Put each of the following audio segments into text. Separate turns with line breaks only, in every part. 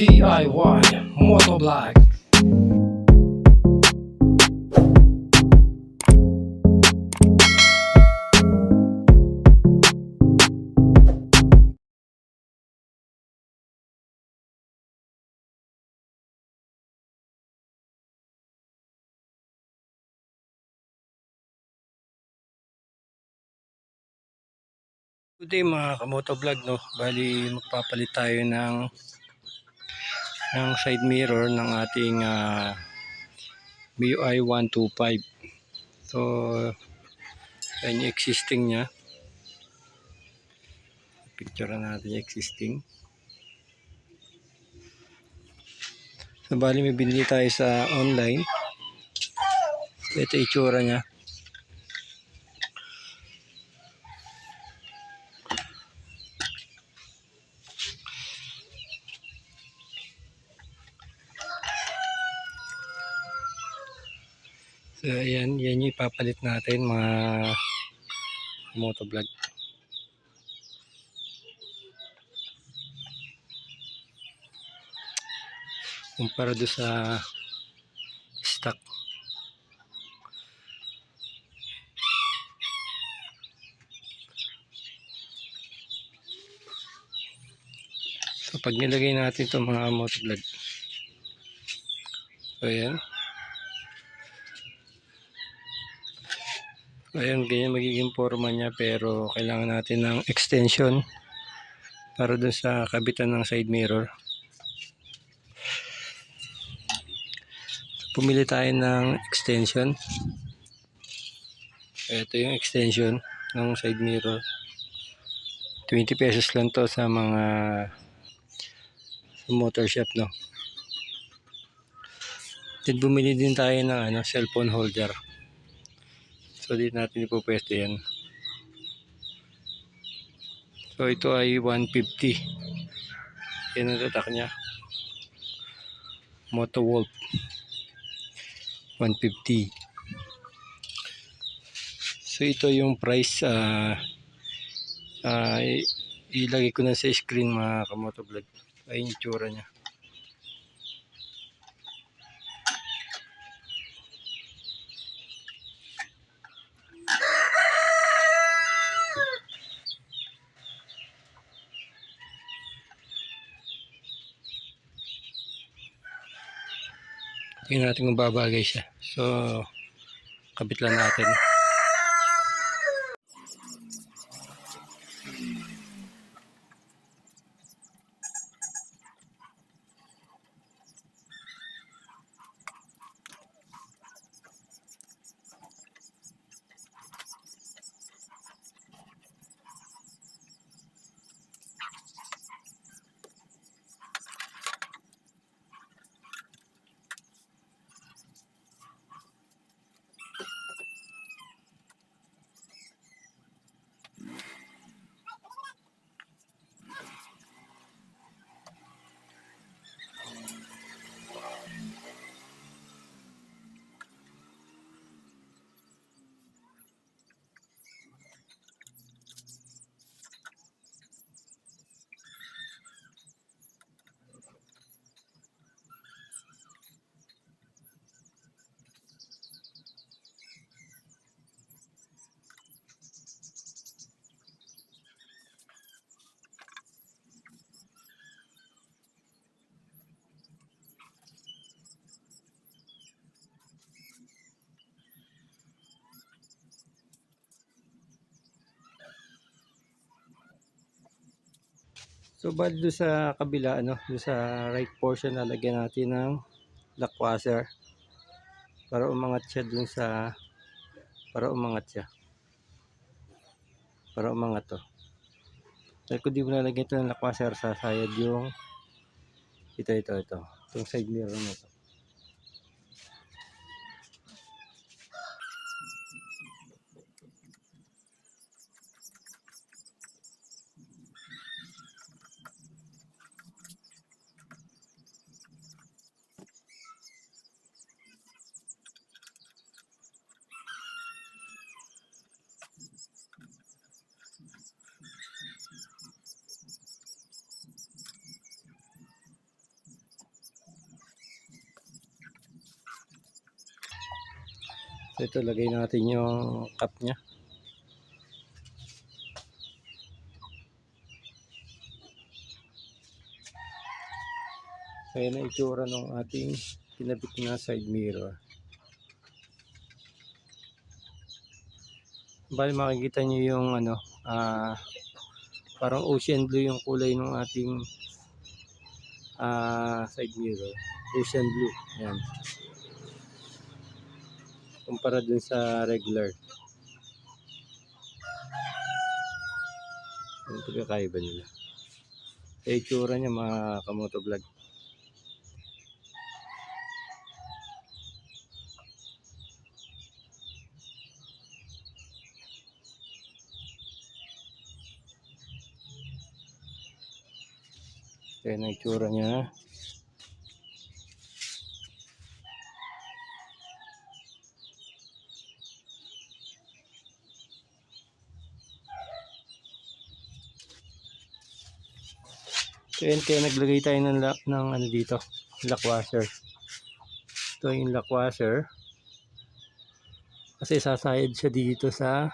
DIY Motovlog Good day mga kamoto vlog no. Bali magpapalit tayo ng ng side mirror ng ating ah, MIUI 125. So yan yung existing niya. Picture natin yung existing. So bali may binili tayo sa online. Ito itsura niya. So ayan, yan yung ipapalit natin mga motovlog. Kumpara doon sa stock. So pag nilagay natin itong mga motovlog. So ayan. Ayan, ganyan magiging forma niya pero kailangan natin ng extension para dun sa kabitan ng side mirror. Pumili tayo ng extension. Ito yung extension ng side mirror. 20 pesos lang to sa mga sa motor shop, no? Then bumili din tayo ng ano, cellphone holder. So dito natin ipopwesto yan. So ito ay 150. Yan ang tatak niya. Moto Wolf. 150. So ito yung price ah, i- ilagay ko na sa screen mga kamoto vlog. Ay yung tsura niya. Tingnan natin kung babagay siya. So, kabit lang natin. So, bali doon sa kabila, ano, doon sa right portion, lalagyan natin ng lock washer para umangat siya doon sa para umangat siya. Para umangat to. Dahil kung di mo lalagyan ito ng lock washer, sasayad yung ito, ito, ito. Itong side mirror na. Ito, lagay natin yung cup niya. Kaya na itsura ng ating kinabit na side mirror. Bali makikita nyo yung ano, ah, parang ocean blue yung kulay ng ating ah, side mirror. Ocean blue. Yan. Kumpara dun sa regular. Yung pagkakaiba nila. Kaya itsura niya mga kamoto vlog. Kaya na itsura niya. So yun, kaya naglagay tayo ng, ng ano dito, lock washer. Ito yung lock washer. Kasi sasayad siya dito sa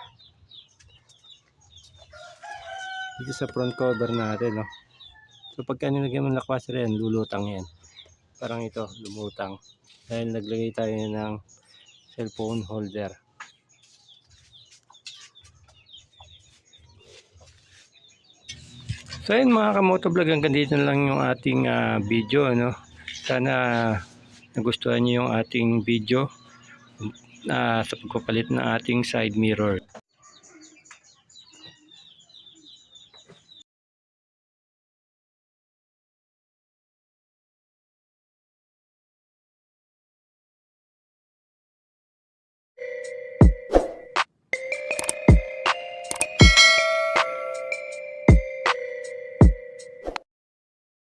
dito sa front cover natin, no. So pagka nilagyan mo ng lock washer yan, lulutang yan. Parang ito, lumutang. Dahil naglagay tayo ng cellphone holder. So ayun mga kamotovlog, hanggang dito lang yung ating ah, video. Ano? Sana nagustuhan niyo yung ating video ah, sa pagpapalit ng ating side mirror.